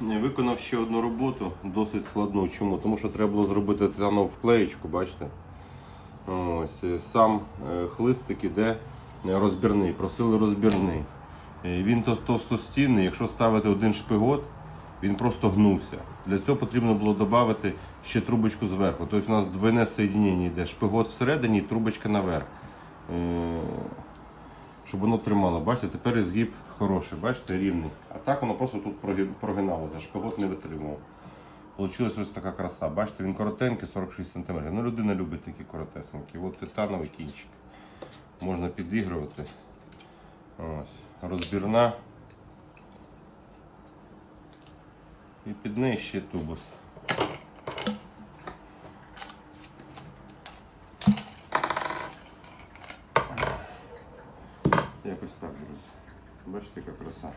виконав ще одну роботу, досить складну. Чому? Тому що треба було зробити титанову вклеєчку, бачите? Ось, е, сам е, хлистик іде е, розбірний, просили розбірний. Він то- товстостінний, якщо ставити один шпигот, він просто гнувся. Для цього потрібно було додати ще трубочку зверху. Тобто у нас двойне соєднення йде, шпигот всередині і трубочка наверх. Щоб воно тримало. Бачите, тепер згиб хороший, бачите, рівний. А так воно просто тут проги- прогиналося, шпигот не витримував. Получилась ось така краса. Бачите, він коротенький, 46 см. Ну, людина любить такі коротесенькі. От титановий кінчик. Можна підігрувати. Ось. Розбірна. І під неї ще тубус. Якось так, друзі. Бачите, яка краса.